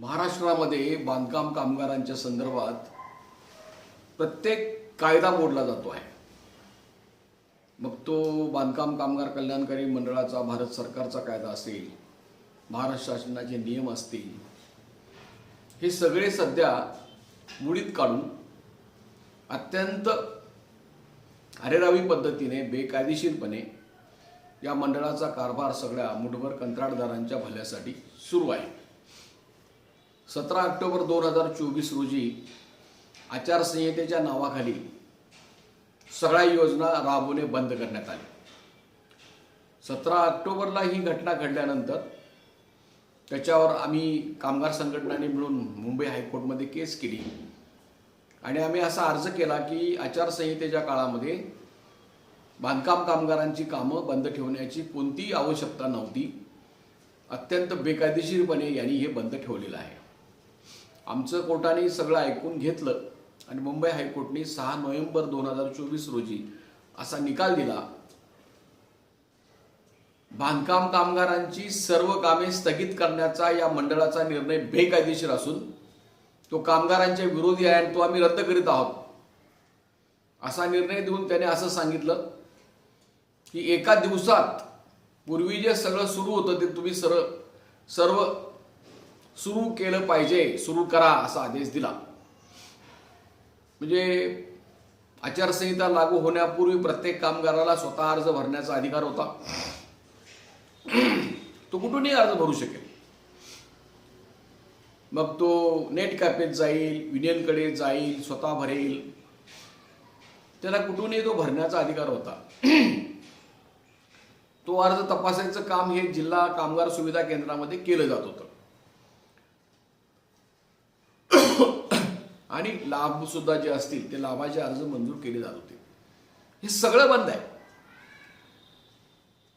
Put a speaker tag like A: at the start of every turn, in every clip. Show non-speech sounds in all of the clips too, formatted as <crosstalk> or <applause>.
A: महाराष्ट्रामध्ये बांधकाम कामगारांच्या संदर्भात प्रत्येक कायदा मोडला जातो आहे. मग तो बांधकाम कामगार कल्याणकारी मंडळाचा भारत सरकारचा कायदा असेल महाराष्ट्र शासनाचे नियम असतील हे सगळे सध्या मुडीत काढून अत्यंत अरेरावी पद्धतीने बेकायदेशीरपणे या मंडळाचा कारभार सगळ्या मुठभर कंत्राटदारांच्या भल्यासाठी सुरू आहे. सतरा ऑक्टोबर दोन हजार चोवीस रोजी आचारसंहितेच्या नावाखाली सगळ्या योजना राबवणे बंद करण्यात आली. सतरा ऑक्टोबरला ही घटना घडल्यानंतर त्याच्यावर आम्ही कामगार संघटनांनी मिळून मुंबई हायकोर्टमध्ये केस केली. आणि आम्ही असा अर्ज केला की आचारसंहितेच्या काळामध्ये बांधकाम कामगारांची कामं बंद ठेवण्याची कोणतीही आवश्यकता नव्हती. अत्यंत बेकायदेशीरपणे यांनी हे बंद ठेवलेलं आहे. आमचं कोर्टाने सगळं ऐकून घेतलं आणि मुंबई हायकोर्टने सहा नोव्हेंबर दोन हजार चोवीस रोजी असा निकाल दिला. बांधकाम कामगारांची सर्व कामे स्थगित करण्याचा या मंडळाचा निर्णय बेकायदेशीर असून तो कामगारांच्या विरोधी आहे आणि तो आम्ही रद्द करीत आहोत. असा निर्णय देऊन त्याने असं सांगितलं की एका दिवसात पूर्वी जे सगळं सुरू होतं ते तुम्ही सर्व सर्व सुरू केलं पाहिजे सुरू करा असा आदेश दिला. म्हणजे आचारसंहिता लागू होण्यापूर्वी प्रत्येक कामगाराला स्वतः अर्ज भरण्याचा अधिकार होता. तो कुठूनही अर्ज भरू शकेल. मग तो नेट कॅफेत जाईल युनियनकडे जाईल स्वतः भरेल. त्याला कुठूनही तो भरण्याचा अधिकार होता. तो अर्ज तपासायचं काम हे जिल्हा कामगार सुविधा केंद्रामध्ये केलं जात होतं. आणि लाभ सुद्धा जे असतील ते लाभाचे अर्ज मंजूर केले जात होते. हे सगळं बंद आहे.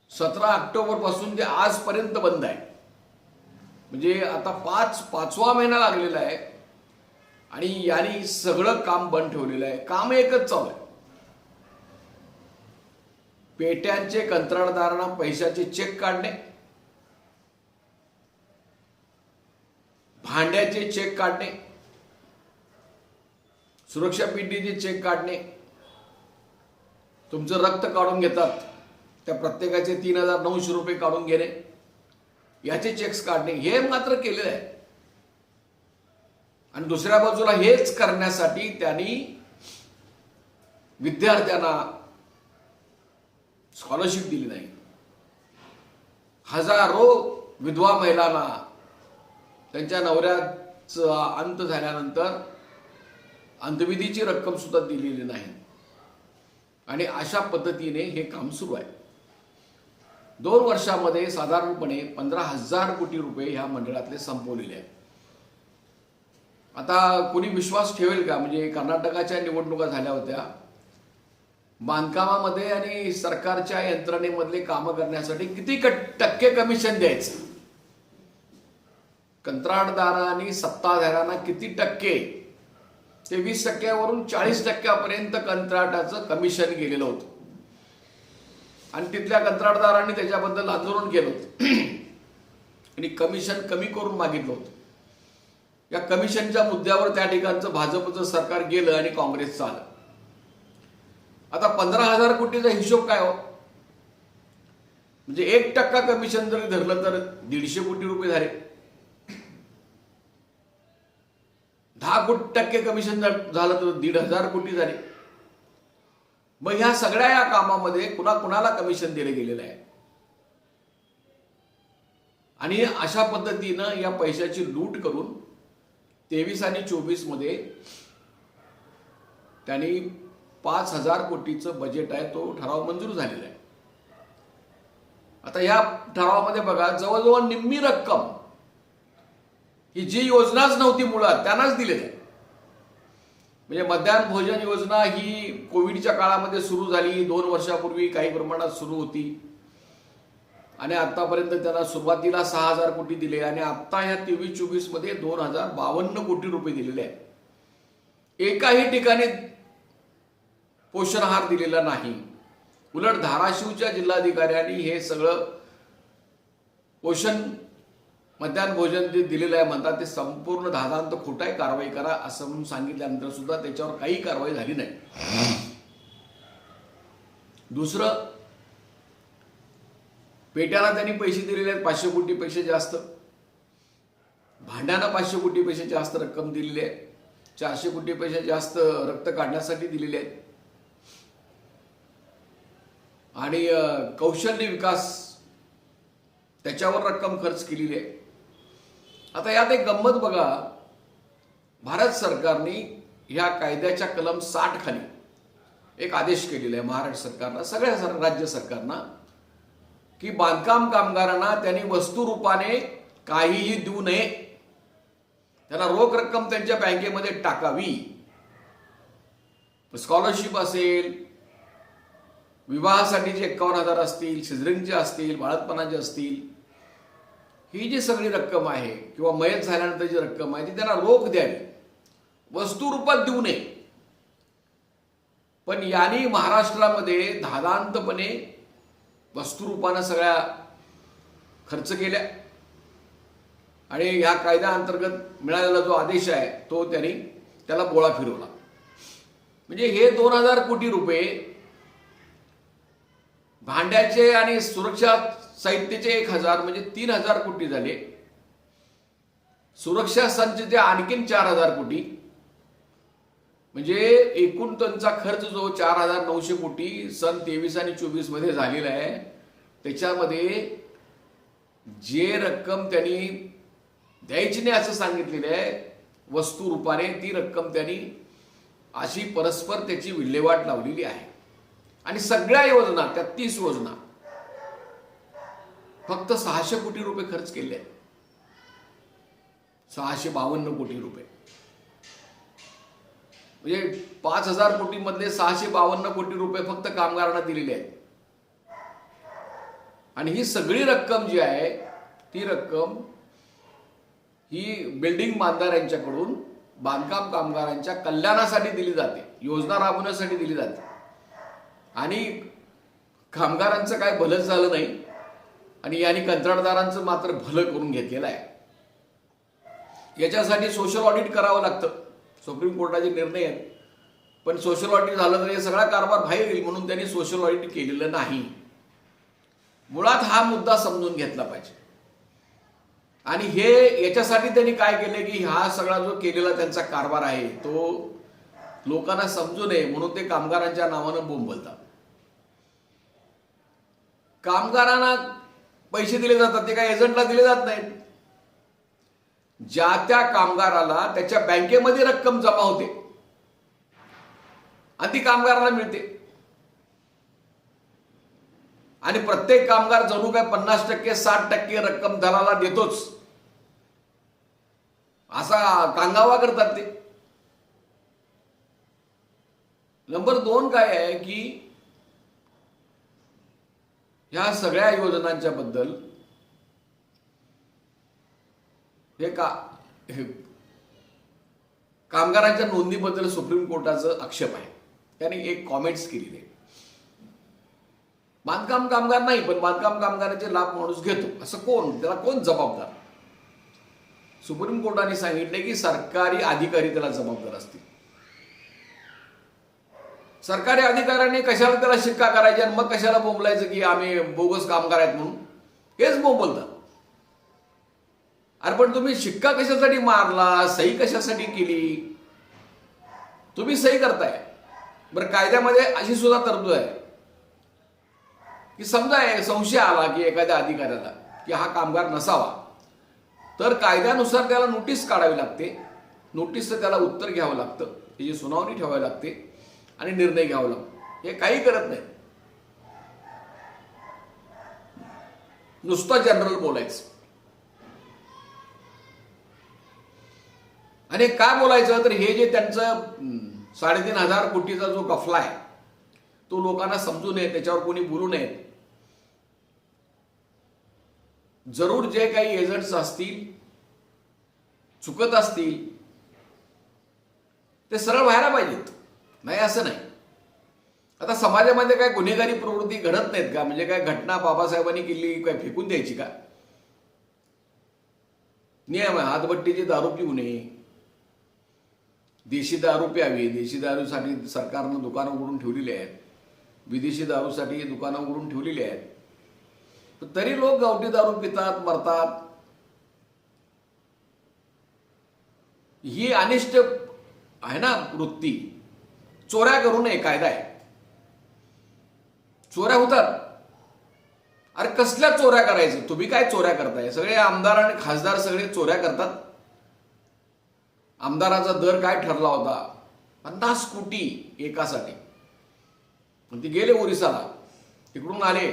A: सतरा ऑक्टोबरपासून ते आजपर्यंत बंद आहे. म्हणजे आता पाच पाचवा महिना लागलेला आहे. आणि यांनी सगळं काम बंद ठेवलेलं आहे. काम एकच चालू आहे. पेट्यांचे कंत्राटदारांना पैशाचे चेक काढणे. भांड्याचे चेक काढणे. सुरक्षा पेटीचे चेक काढणे. तुमचं रक्त काढून घेतात. त्या प्रत्येकाचे तीन हजार नऊशे रुपये काढून घेणे. याचे चेक्स काढणे. हे मात्र केलेलं आहे. आणि दुसऱ्या बाजूला हेच करण्यासाठी त्यांनी विद्यार्थ्यांना स्कॉलरशिप दिली नाही. हजारो विधवा महिलांना त्यांच्या नवऱ्याचा अंत झाल्यानंतर अंतविधीची रक्कम सुद्धा दिलेली नाही. आणि अशा पद्धतीने हे काम सुरू आहे. दोन वर्षामध्ये साधारणपणे पंधरा हजार कोटी रुपये ह्या मंडळातले संपवलेले आहेत. आता कोणी विश्वास ठेवेल का? म्हणजे कर्नाटकाच्या निवडणुका झाल्या होत्या. बांधकामामध्ये आणि सरकारच्या यंत्रणेमधले कामं करण्यासाठी किती टक्के कमिशन द्यायचं? कंत्राटदारांनी सत्ताधाऱ्यांना किती टक्के ते वीस टक्क्यावरून चाळीस टक्क्यापर्यंत कंत्राटाचं कमिशन गेलेलं होतं. आणि तिथल्या कंत्राटदारांनी त्याच्याबद्दल आंदोलन केलं होतं. <clears throat> आणि कमिशन कमी करून मागितलं होतं. या कमिशनच्या मुद्द्यावर त्या ठिकाणचं भाजपचं सरकार गेलं आणि काँग्रेसचं आलं आता पंधरा हजार कोटीचा हिशोब काय हो? म्हणजे एक टक्का कमिशन जरी धरलं तर दीडशे कोटी रुपये झाले. दहा कोटी टक्के कमिशन झालं तर दीड हजार कोटी झाले. मग ह्या सगळ्या या कामामध्ये कुणा कुणाला कमिशन दिलं गेलेलं आहे? आणि अशा पद्धतीनं या पैशाची लूट करून तेवीस आणि चोवीसमध्ये त्यांनी पाच हजार कोटीचं बजेट आहे तो ठराव मंजूर झालेला आहे. आता या ठरावामध्ये बघा जवळजवळ निम्मी रक्कम ही जी योजनाच नव्हती मुळात त्यांनाच दिलेली आहे. म्हणजे मध्यान्ह भोजन योजना ही कोविडच्या काळामध्ये सुरू झाली. दोन वर्षापूर्वी काही प्रमाणात सुरू होती. आणि आतापर्यंत त्यांना सुरुवातीला सहा हजार कोटी दिले आणि आता ह्या तेवीस चोवीसमध्ये दोन हजार बावन्न कोटी रुपये दिलेले आहेत. एकाही ठिकाणी पोषण आहार दिलेला नाही. उलट धाराशिवच्या जिल्हाधिकाऱ्यांनी हे सगळं पोषण मध्यान्ह भोजन जे दिलेलं आहे म्हणतात ते संपूर्ण धादांत खोटा आहे कारवाई करा असं म्हणून सांगितल्यानंतर सुद्धा त्याच्यावर काही कारवाई झाली नाही. दुसरं पेट्याला त्यांनी पैसे दिलेले आहेत पाचशे कोटीपेक्षा जास्त. भांड्यानं पाचशे कोटीपेक्षा जास्त रक्कम दिलेली आहे. चारशे कोटीपेक्षा जास्त रक्त काढण्यासाठी दिलेले आहेत. आणि कौशल्य विकास त्याच्यावर रक्कम खर्च केलेली आहे. आता यात एक गंमत बघा. भारत सरकारने ह्या कायद्याच्या कलम साठ खाली एक आदेश केलेला आहे महाराष्ट्र सरकारनं सगळ्या सर राज्य सरकारना की बांधकाम कामगारांना त्यांनी वस्तुरूपाने काहीही देऊ नये. त्यांना रोख रक्कम त्यांच्या बँकेमध्ये टाकावी. स्कॉलरशिप असेल विवाहासाठीचे एकावन्न हजार असतील सिझरिंगचे असतील बाळतपणाचे असतील ही जी सगळी रक्कम आहे किंवा मयत झाल्यानंतर जी रक्कम आहे ती त्यांना रोख द्यावी. वस्तू रूपात देऊ नये. पण यांनी महाराष्ट्रामध्ये धादांतपणे वस्तुरूपानं सगळ्या खर्च केल्या. आणि ह्या कायद्याअंतर्गत मिळालेला जो आदेश आहे तो त्यांनी त्याला बोळा फिरवला. म्हणजे हे दोन हजार कोटी रुपये भांड्याचे आणि सुरक्षा साहित्याचे एक हजार म्हणजे तीन हजार कोटी झाले. सुरक्षा संचचे आणखीन चार हजार कोटी. म्हणजे एकूण त्यांचा खर्च जो चार हजार नऊशे कोटी सन तेवीस आणि चोवीसमध्ये झालेला आहे. त्याच्यामध्ये जे रक्कम त्यांनी द्यायची नाही असं सांगितलेलं आहे वस्तू रूपाने ती रक्कम त्यांनी अशी परस्पर त्याची विल्हेवाट लावलेली आहे. आणि सगळ्या योजना त्या तीस योजना फक्त सहाशे कोटी रुपये खर्च केले. आहेत सहाशे बावन्न कोटी रुपये. म्हणजे पाच हजार कोटीमधले सहाशे बावन्न कोटी रुपये फक्त कामगारांना दिलेले आहेत. आणि ही सगळी रक्कम जी आहे ती रक्कम ही बिल्डिंग बांधणाऱ्यांच्याकडून बांधकाम कामगारांच्या कल्याणासाठी दिली जाते योजना राबवण्यासाठी दिली जाते. आणि कामगारांचं काय भलंच झालं नाही आणि यांनी कंत्राटदारांचं मात्र भलं करून घेतलेलं आहे. याच्यासाठी सोशल ऑडिट करावं लागतं. सुप्रीम कोर्टाचे निर्णय आहेत. पण सोशल ऑडिट झालं तर हे सगळा कारभार बाहेर येईल म्हणून त्यांनी सोशल ऑडिट केलेलं नाही. मुळात हा मुद्दा समजून घेतला पाहिजे. आणि हे याच्यासाठी त्यांनी काय केलं की हा सगळा जो केलेला त्यांचा कारभार आहे तो लोकांना समजू नये म्हणून ते कामगारांच्या नावानं बोंबलतात कामगारांना पैसे दिले जातात ते काही एजंटला दिले जात नाहीत. ज्या त्या कामगाराला त्याच्या बँकेमध्ये रक्कम जमा होते. आणि ती कामगाराला मिळते. आणि प्रत्येक कामगार जणू काय पन्नास टक्के साठ टक्के रक्कम दलाला देतोच. असा कांगावा करतात ते. नंबर दोन काय आहे की ह्या सगळ्या योजनांच्या बद्दल हे का हे कामगारांच्या नोंदीबद्दल सुप्रीम कोर्टाचं आक्षेप आहे. त्याने एक कॉमेंट्स केलेली आहे. बांधकाम कामगार नाही पण बांधकाम कामगारांचे लाभ माणूस घेतो. असं कोण? त्याला कोण जबाबदार? सुप्रीम कोर्टाने सांगितले की सरकारी अधिकारी त्याला जबाबदार असतील. सरकारी अधिकाऱ्यांनी कशाला त्याला शिक्का करायची आणि मग कशाला बोंबलायचं की आम्ही बोगस कामगार आहेत म्हणून? हेच बोंबलतात अरे पण तुम्ही शिक्का कशासाठी मारला? सही कशासाठी केली? तुम्ही सही करताय. बरं कायद्यामध्ये अशी सुद्धा तरतूद आहे. की समजा संशय आला की एखाद्या अधिकाऱ्याला की हा कामगार नसावा. तर कायद्यानुसार त्याला नोटीस काढावी लागते. नोटीसचं त्याला उत्तर घ्यावं लागतं. त्याची सुनावणी ठेवावी लागते. आणि निर्णय घ्यावा लागतो. हे काही करत नाही. नुसतं जनरल बोलायचं. आणि काय बोलायचं तर हे जे त्यांचं साडेतीन हजार कोटीचा जो गफला आहे तो लोकांना समजू नये त्याच्यावर कोणी बोलू नये. जरूर जे काही एजंट्स असतील चुकत असतील ते सरळ व्हायला पाहिजेत. नाही असं नाही. आता समाजामध्ये काय गुन्हेगारी प्रवृत्ती घडत नाहीत का? म्हणजे काय घटना बाबासाहेबांनी केली काय फेकून द्यायची का? नियम आहे हातभट्टीची दारू पिऊ नये. देशी दारू प्यावी. देशी दारूसाठी सरकारनं दुकानं उघडून ठेवलेली आहेत. विदेशी दारूसाठी दुकानं उघडून ठेवलेली आहेत. तरी लोक गावठी दारू पितात मरतात. ही अनिष्ट आहे ना वृत्ती. चोऱ्या करू नये कायदा आहे चोऱ्या होतात. अरे कसल्या चोऱ्या करायचं? तुम्ही काय चोऱ्या करताय? सगळे आमदार आणि खासदार सगळे चोऱ्या करतात. आमदाराचा दर काय ठरला होता? पन्नास कोटी एकासाठी. पण ते गेले ओरिसाला. तिकडून आले.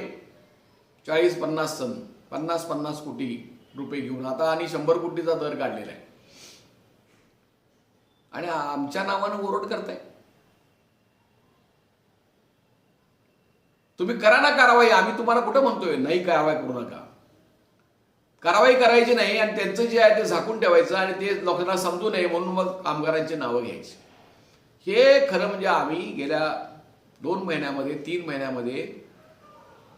A: चाळीस पन्नास सन पन्नास पन्नास कोटी रुपये घेऊन. आता आणि शंभर कोटीचा दर काढलेला आहे. आणि आमच्या नावानं ओरड करताय. तुम्ही करा ना कारवाई आम्ही तुम्हाला कुठं म्हणतोय? नाही कारवाई करू नका. कारवाई करायची नाही आणि त्यांचं जे आहे ते झाकून ठेवायचं आणि ते लोकांना समजू नये म्हणून मग कामगारांची नावं घ्यायची. हे खरं म्हणजे आम्ही गेल्या दोन महिन्यामध्ये तीन महिन्यामध्ये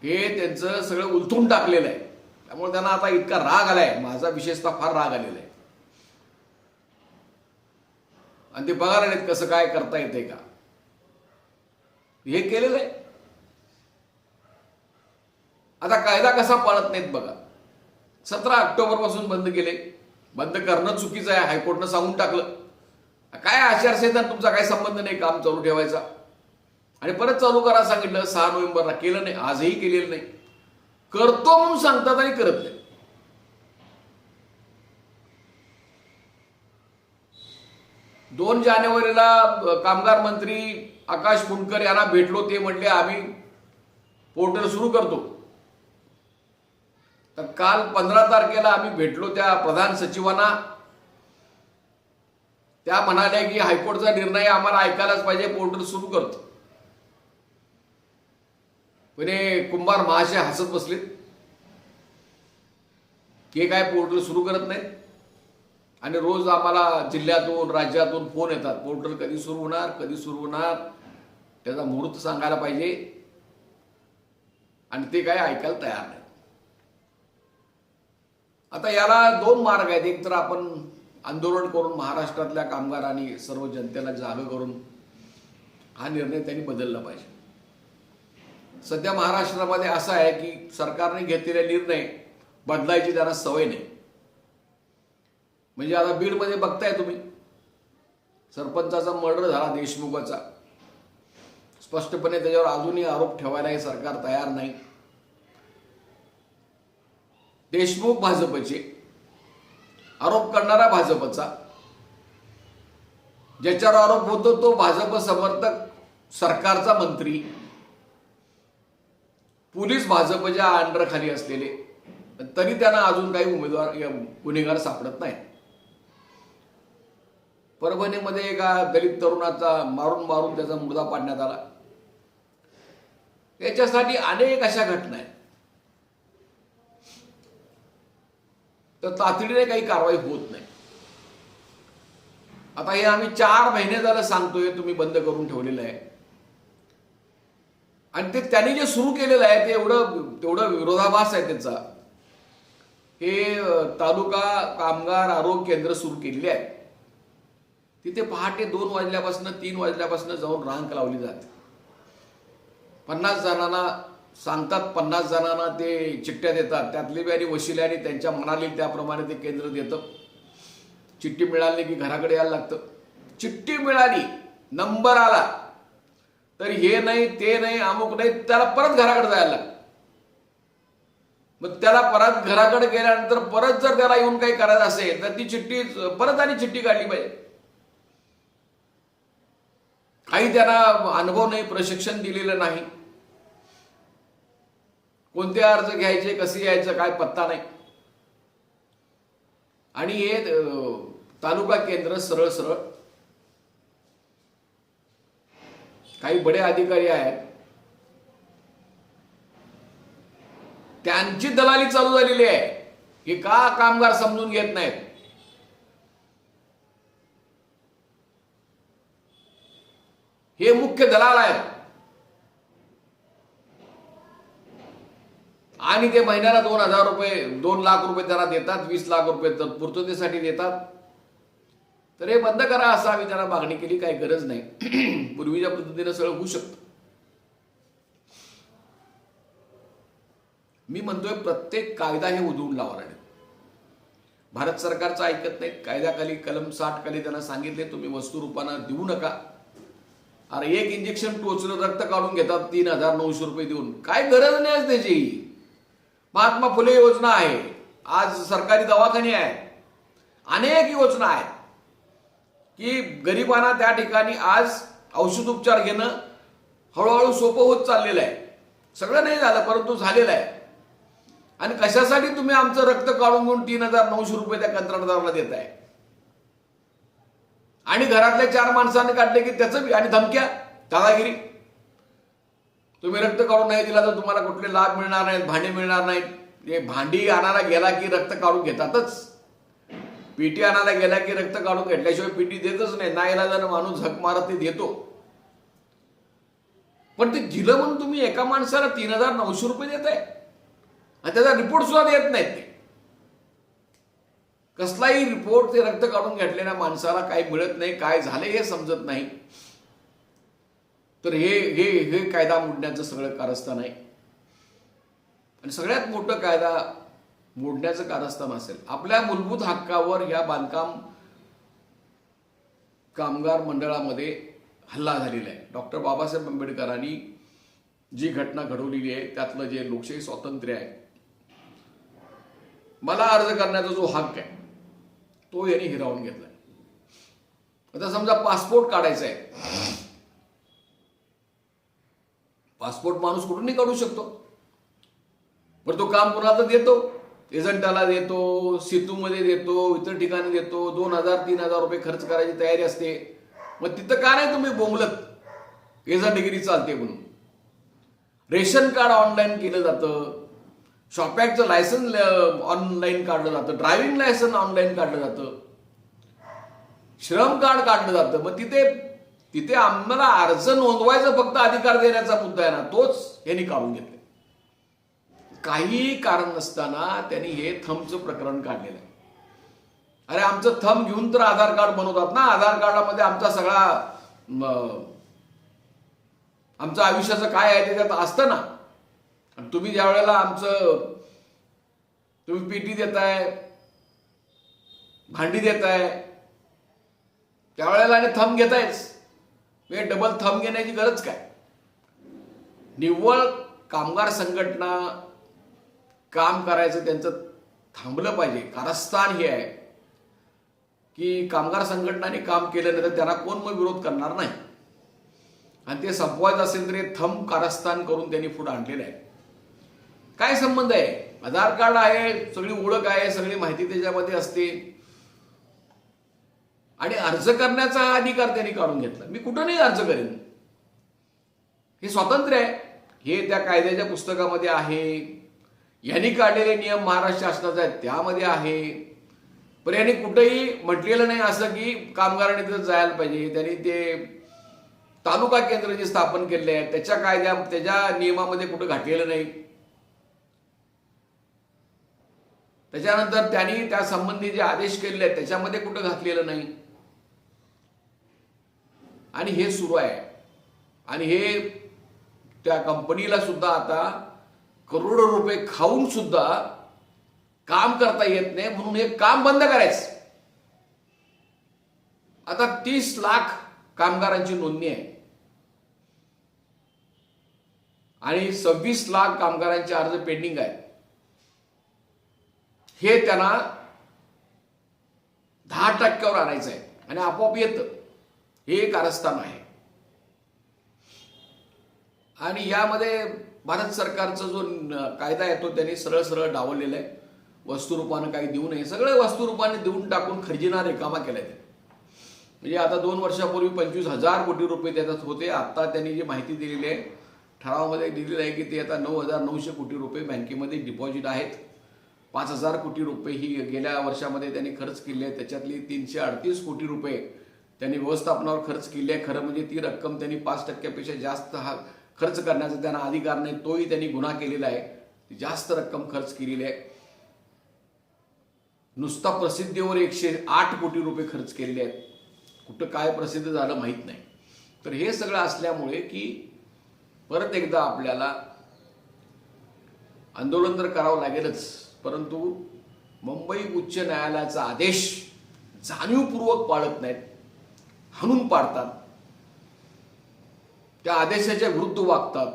A: हे त्यांचं सगळं उलथून टाकलेलं आहे. त्यामुळे त्यांना आता इतका राग आलाय. माझा विशेषतः फार राग आलेला आहे. आणि ते बघायला नाहीत कसं काय करता येते का? हे केलेलं आहे. आता कायदा कसा पाळत नाहीत बघा. सतरा ऑक्टोबरपासून बंद केले. बंद करणं चुकीचं आहे हायकोर्टनं सांगून टाकलं. काय आचारसंहिता तुमचा काय संबंध नाही काम चालू ठेवायचा. आणि परत चालू करा सांगितलं सहा नोव्हेंबरला केलं नाही आजही केलेलं नाही. करतो म्हणून सांगतात आणि करत नाही. दोन जानेवारीला कामगार मंत्री आकाश फुंडकर यांना भेटलो ते म्हणले आम्ही पोर्टल सुरू करतो. तर काल पंधरा तारखेला आम्ही भेटलो त्या प्रधान सचिवांना. त्या म्हणाल्या की हायकोर्टचा निर्णय आम्हाला ऐकायलाच पाहिजे पोर्टल सुरू करतो. म्हणे कुंभार महाशय हसत बसलेत की काय पोर्टल सुरू करत नाही? आणि रोज आम्हाला जिल्ह्यातून राज्यातून फोन येतात. पोर्टल कधी सुरू होणार कधी सुरू होणार? त्याचा मुहूर्त सांगायला पाहिजे. आणि ते काय ऐकायला तयार नाही. आता याला दोन मार्ग आहेत. एक तर आपण आंदोलन करून महाराष्ट्रातल्या कामगारांनी सर्व जनतेला जाग करून हा निर्णय त्यांनी बदलला पाहिजे. सध्या महाराष्ट्रामध्ये असं आहे की सरकारने घेतलेले निर्णय बदलायची त्यांना सवय नाही. म्हणजे आता बीडमध्ये बघताय तुम्ही. सरपंचाचा मर्डर झाला देशमुखाचा. स्पष्टपणे त्याच्यावर अजूनही आरोप ठेवायला हे सरकार तयार नाही. देशमुख भाजपचे. आरोप करणारा भाजपचा. ज्याच्यावर आरोप होतो तो भाजप समर्थक सरकारचा मंत्री. पोलीस भाजपच्या अंडरखाली असलेले. तरी त्यांना अजून काही उमेदवार गुन्हेगार सापडत नाही परभणीमध्ये एका दलित तरुणाचा मारून मारून त्याचा मुर्दा पाडण्यात आला. याच्यासाठी अनेक अशा घटना आहेत. तर तातडीने काही कारवाई होत नाही. आता हे आम्ही चार महिने झालं सांगतोय तुम्ही बंद करून ठेवलेलं आहे. आणि ते त्यांनी जे सुरू केलेलं आहे ते एवढं तेवढं विरोधाभास आहे त्याचा. हे तालुका कामगार आरोग्य केंद्र सुरू केलेले आहे. तिथे पहाटे दोन वाजल्यापासून तीन वाजल्यापासून जाऊन रांग लावली जाते. पन्नास जणांना सांगतात पन्नास जणांना ते चिठ्ठ्या देतात. त्यातले बी आणि वशिले आणि त्यांच्या मनाली त्याप्रमाणे ते केंद्र देतं. चिठ्ठी मिळाली की घराकडे यायला लागतं. चिठ्ठी मिळाली नंबर आला. तर हे नाही ते नाही अमुक नाही त्याला परत घराकडे जायला लागतं. मग त्याला परत घराकडे गेल्यानंतर परत जर त्याला येऊन काही करायचं असेल तर ती चिठ्ठी परत आणि चिठ्ठी काढली पाहिजे. काही त्यांना अनुभव नाही प्रशिक्षण दिलेलं नाही. कोणते अर्ज घ्यायचे कसे यायचं काय पत्ता नाही. आणि हे तालुका केंद्र सरळ सरळ. काही बडे अधिकारी आहेत. त्यांची दलाली चालू झालेली आहे. हे का कामगार समजून घेत नाहीत? हे मुख्य दलाल आहेत. आणि ते महिन्याला दोन हजार रुपये दोन लाख रुपये त्यांना देतात वीस लाख रुपये तर पूर्ततेसाठी देतात. तर हे बंद करा असं आम्ही त्यांना मागणी केली काही गरज नाही. <clears throat> पूर्वीच्या पद्धतीनं सगळं होऊ शकतं. मी म्हणतोय प्रत्येक कायदा हे उधळून लावा लागेल. भारत सरकारचं ऐकत नाही. कायद्याखाली कलम साठ खाली त्यांना सांगितले तुम्ही वस्तू रूपानं देऊ नका. अरे एक इंजेक्शन टोचलं रक्त काढून घेतात तीन हजार नऊशे रुपये देऊन. काय गरज नाही आज त्याची. महात्मा फुले योजना आहे. आज सरकारी दवाखाने आहे. अनेक योजना आहेत. की गरिबांना त्या ठिकाणी आज औषध उपचार घेणं हळूहळू सोपं होत चाललेलं आहे. सगळं नाही झालं परंतु झालेलं आहे. आणि कशासाठी तुम्ही आमचं रक्त काढून घेऊन तीन हजार नऊशे रुपये त्या कंत्राटदाराला देत आहे आणि घरातल्या चार माणसांनी काढले की त्याचं आणि धमक्या दादागिरी. तुम्ही रक्त काढून नाही दिला तर तुम्हाला कुठले लाभ मिळणार नाहीत भांडी मिळणार नाहीत. हे भांडी आणायला गेला की रक्त काढून घेतातच. पीटी आणायला गेला की रक्त काढून घेतल्याशिवाय पीटी देतच नाही. ना इलाजानं माणूस झक मारत ते देतो. पण ते दिलं म्हणून तुम्ही एका माणसाला तीन हजार नऊशे रुपये देत आहे आणि त्याचा रिपोर्ट सुद्धा देत नाहीत ते. कसलाही रिपोर्ट ते रक्त काढून घेतलेल्या माणसाला काही मिळत नाही काय झाले हे समजत नाही. तर हे हे हे कायदा मोडण्याचं सगळं कारस्थान आहे. आणि सगळ्यात मोठं कायदा मोडण्याचं कारस्थान असेल. आपल्या मूलभूत हक्कावर या बांधकाम कामगार मंडळामध्ये हल्ला झालेला आहे. डॉक्टर बाबासाहेब आंबेडकरांनी जी घटना घडवलेली आहे त्यातलं जे लोकशाही स्वातंत्र्य आहे मला अर्ज करण्याचा जो हक्क आहे तो यांनी हिरावून घेतला आता समजा पासपोर्ट काढायचा आहे. पासपोर्ट माणूस कुठूनही काढू शकतो. बरं तो काम कोणाला देतो? एजंटाला देतो सेतूमध्ये देतो इतर ठिकाणी देतो दोन हजार तीन हजार रुपये खर्च करायची तयारी असते. मग तिथं का नाही तुम्ही बोंबलत? एजंटगिरी चालते म्हणून. रेशन कार्ड ऑनलाईन केलं जातं. शॉपॅकचं लायसन ऑनलाईन काढलं जातं. ड्रायव्हिंग लायसन ऑनलाईन काढलं जातं. श्रम कार्ड काढलं जातं. मग तिथे तिथे आम्हाला अर्ज नोंदवायचा फक्त अधिकार देण्याचा मुद्दा आहे ना तोच यांनी काढून घेतले. काही कारण नसताना त्यांनी हे थंबचं प्रकरण काढलेलं आहे. अरे आमचं थंब घेऊन तर आधार कार्ड बनवतात ना आधार कार्डामध्ये आमचा सगळा आमचं आयुष्याचं काय आहे ते त्यात असतं ना. आणि तुम्ही ज्या वेळेला आमचं तुम्ही पीटी देताय भांडी देताय त्यावेळेला आणि थंब घेतायच. हे डबल थंब घेण्याची गरज काय? निव्वळ कामगार संघटना काम करायचं त्यांचं थांबलं पाहिजे. कारस्थान हे आहे की कामगार संघटनाने काम केलं नाही तर त्यांना कोण मग विरोध करणार नाही? आणि ते संपवायचं असेल तर हे थंब कारस्थान करून त्यांनी पुढे आणलेलं आहे. काय संबंध आहे? आधार कार्ड आहे सगळी ओळख आहे सगळी माहिती त्याच्यामध्ये असते. आणि अर्ज करण्याचा हा अधिकार त्यांनी काढून घेतला. मी कुठं नाही अर्ज करेन. हे स्वातंत्र्य आहे. हे त्या कायद्याच्या पुस्तकामध्ये आहे. यांनी काढलेले नियम महाराष्ट्र शासनाचे आहेत. त्यामध्ये आहे. पण यांनी कुठेही म्हटलेलं नाही असं की कामगारांनी तिथं जायला पाहिजे. त्यांनी ते तालुका केंद्र जे स्थापन केले आहे त्याच्या कायद्या त्याच्या नियमामध्ये कुठं घातलेलं नाही. त्याच्यानंतर त्यांनी त्या संबंधी जे आदेश केलेले आहेत त्याच्यामध्ये कुठं घातलेलं नाही. आणि हे सुरू आहे. आणि हे त्या कंपनीला सुद्धा आता करोडो रुपये खाऊन सुद्धा काम करता येत नाही म्हणून हे काम बंद करायचं. आता तीस लाख कामगारांची नोंदणी आहे. आणि सव्वीस लाख कामगारांचे अर्ज पेंडिंग आहे हे त्यांना दहा टक्क्यावर आणायचं आहे. आणि आपोआप येतं. हे एक कारस्थान आहे. आणि यामध्ये भारत सरकारचा जो कायदा येतो त्यांनी सरळ सरळ डावललेला आहे. वस्तुरूपानं काही देऊ नये. सगळं वस्तुरूपाने देऊन टाकून खर्जिना रिकामा केलाय त्यांनी म्हणजे आता दोन वर्षापूर्वी पंचवीस हजार कोटी रुपये त्याच्यात होते. आता त्यांनी जी माहिती दिलेली आहे ठरावामध्ये दिलेलं आहे की ते आता नऊ हजार नऊशे कोटी रुपये बँकेमध्ये डिपॉझिट आहेत. पाच हजार कोटी रुपये ही गेल्या वर्षामध्ये त्यांनी खर्च केले त्याच्यातली तीनशे अडतीस कोटी रुपये त्यांनी व्यवस्थापनावर खर्च केली आहे. खरं म्हणजे ती रक्कम त्यांनी पाच टक्क्यापेक्षा जास्त हा खर्च करण्याचा त्यांना अधिकार नाही तोही त्यांनी गुन्हा केलेला आहे. जास्त रक्कम खर्च केलेली आहे. नुसता प्रसिद्धीवर एकशे आठ कोटी रुपये खर्च केलेले आहेत. कुठं काय प्रसिद्ध झालं माहीत नाही. तर हे सगळं असल्यामुळे की परत एकदा आपल्याला आंदोलन तर करावं लागेलच परंतु मुंबई उच्च न्यायालयाचा आदेश जाणीवपूर्वक पाळत नाहीत. हाणून पाडतात. त्या आदेशाच्या विरुद्ध वागतात.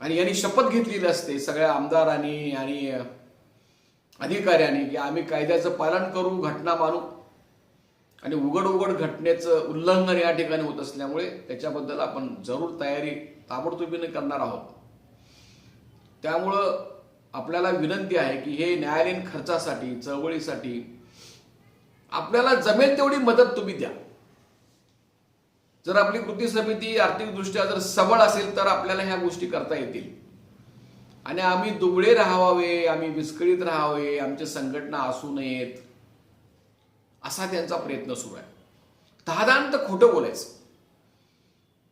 A: आणि यांनी शपथ घेतलेली असते सगळ्या आमदारांनी आणि अधिकाऱ्यांनी की आम्ही कायद्याचं पालन करू घटना मानू. आणि उघड उघड घटनेचं उल्लंघन या ठिकाणी होत असल्यामुळे त्याच्याबद्दल आपण जरूर तयारी ताबडतोबीने करणार आहोत. त्यामुळं आपल्याला विनंती आहे की हे न्यायालयीन खर्चासाठी चळवळीसाठी आपल्याला जमेल तेवढी मदत तुम्ही द्या. जर आपली कृती समिती आर्थिकदृष्ट्या जर सबळ असेल तर आपल्याला ह्या गोष्टी करता येतील. आणि आम्ही दुबळे राहावे आम्ही विस्कळीत राहावे आमच्या संघटना असू नयेत असा त्यांचा प्रयत्न सुरू आहे. दहादान तर खोटं बोलायचं.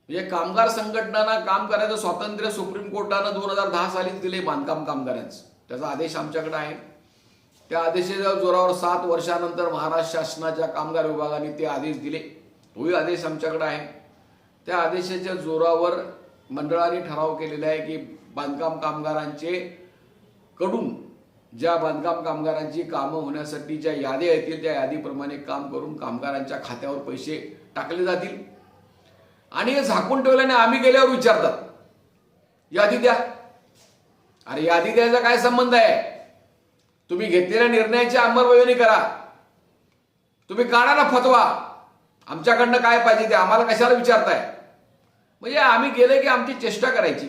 A: म्हणजे कामगार संघटनांना काम करायचं स्वातंत्र्य सुप्रीम कोर्टानं दोन हजार दहा सालीच दिले बांधकाम कामगारांचं. त्याचा आदेश आमच्याकडे आहे. त्या आदेशाच्या जोरावर सात वर्षानंतर महाराष्ट्र शासनाच्या कामगार विभागाने ते आदेश दिले. तोही आदेश आमच्याकडे आहे. त्या आदेशाच्या जोरावर मंडळाने ठराव केलेला आहे की बांधकाम कामगारांचे कडून ज्या बांधकाम कामगारांची कामं होण्यासाठी ज्या याद्या येतील त्या यादीप्रमाणे काम करून कामगारांच्या खात्यावर पैसे टाकले जातील. आणि हे झाकून ठेवल्याने आम्ही गेल्यावर विचारतात यादी द्या. अरे यादी द्यायचा काय संबंध आहे? तुम्ही घेतलेल्या निर्णयाची अंमलबजावणी करा. तुम्ही काढा ना फतवा. आमच्याकडनं काय पाहिजे ते आम्हाला कशाला विचारताय? म्हणजे आम्ही गेले की आमची चेष्टा करायची.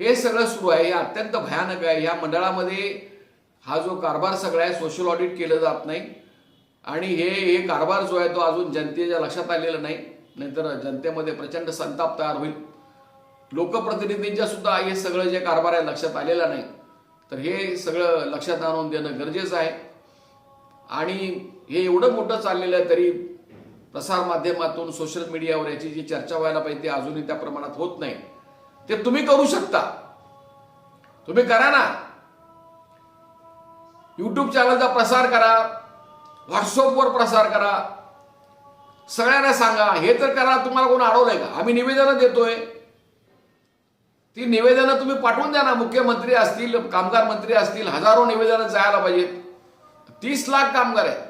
A: हे सगळं सुरू आहे. हे अत्यंत भयानक आहे. या मंडळामध्ये हा जो कारभार सगळा आहे सोशल ऑडिट केलं जात नाही. आणि हे हे कारभार जो आहे तो अजून जनतेच्या लक्षात आलेला नाही. नाहीतर जनतेमध्ये प्रचंड संताप तयार होईल. लोकप्रतिनिधींच्या सुद्धा हे सगळं जे कारभार आहे लक्षात आलेलं नाही. तर हे सगळं लक्षात आणून देणं गरजेचं आहे. आणि हे एवढं मोठं चाललेलं आहे तरी प्रसार माध्यमातून सोशल मीडियावर याची जी चर्चा व्हायला पाहिजे ती अजूनही त्या प्रमाणात होत नाही. ते तुम्ही करू शकता. तुम्ही करा ना. युट्यूब चॅनलचा प्रसार करा. व्हॉट्सअपवर प्रसार करा. सगळ्यांना सांगा. हे तर करा तुम्हाला कोण अडवलंय का? आम्ही निवेदन देतोय. ती निवेदनं तुम्ही पाठवून द्या ना. मुख्यमंत्री असतील कामगार मंत्री असतील हजारो निवेदनं जायला पाहिजेत तीस लाख कामगार आहेत.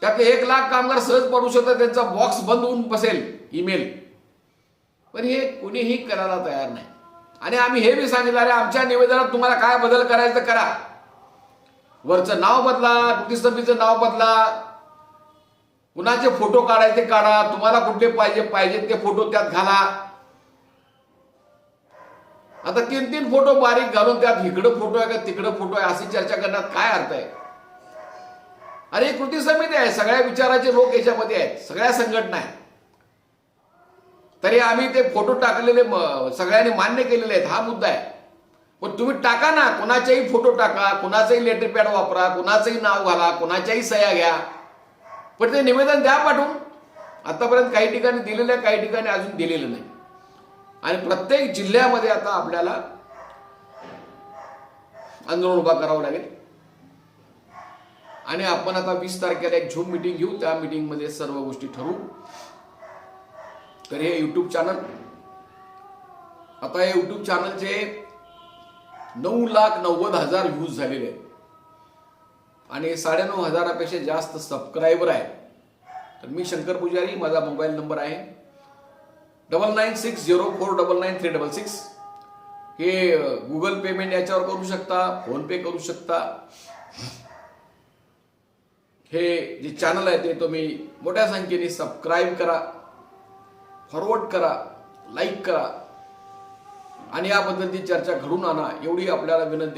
A: त्यातले एक लाख कामगार सहज पडू शकतात त्यांचा बॉक्स बंद होऊन बसेल ईमेल. पण हे कुणीही करायला तयार नाही. आणि आम्ही हे बी सांगितलं अरे आमच्या निवेदनात तुम्हाला काय बदल करायचं तर करा. वरचं नाव बदला कृतीसभेचं नाव बदला. कुणाचे फोटो काढायचे काढा. तुम्हाला कुठले पाहिजे पाहिजे ते फोटो त्यात घाला. आता तीन तीन फोटो बारीक घालून त्यात इकडं फोटो आहे का तिकडं फोटो आहे अशी चर्चा करण्यात काय अर्थ आहे? अरे कृती समिती आहे सगळ्या विचाराचे लोक याच्यामध्ये आहेत सगळ्या संघटना आहेत. तरी आम्ही ते फोटो टाकलेले सगळ्यांनी मान्य केलेले आहेत हा मुद्दा आहे. पण तुम्ही टाका ना कुणाचेही फोटो टाका कुणाचंही लेटर पॅड वापरा कुणाचंही नाव घाला कुणाच्याही सह्या घ्या. पण ते निवेदन द्या पाठवून. आतापर्यंत काही ठिकाणी दिलेलं आहे काही ठिकाणी अजून दिलेलं नाही. आणि प्रत्येक जिल्ह्यामध्ये आता आपल्याला आंदोलन उभा करावं लागेल. आणि आपण आता वीस तारखेला एक झूम मिटिंग घेऊ. त्या मिटिंगमध्ये सर्व गोष्टी ठरवू तर हे यूट्यूब चॅनल आता हे यूट्यूब चॅनलचे नऊ लाख नव्वद हजार व्ह्यूज झालेले आहेत. आणि साडेनऊ हजारापेक्षा जास्त सबस्क्रायबर आहे तर मी शंकर पुजारी माझा मोबाईल नंबर आहे. Double nine six zero four double nine three double six हे गुगल पेमेंट याच्यावर करू शकता फोन पे करू शकता. हे जे चॅनल आहे ते तुम्ही मोठ्या संख्येने सबस्क्राईब करा फॉरवर्ड करा लाईक करा. आणि या पद्धतीची चर्चा घडून आणा एवढी आपल्याला विनंती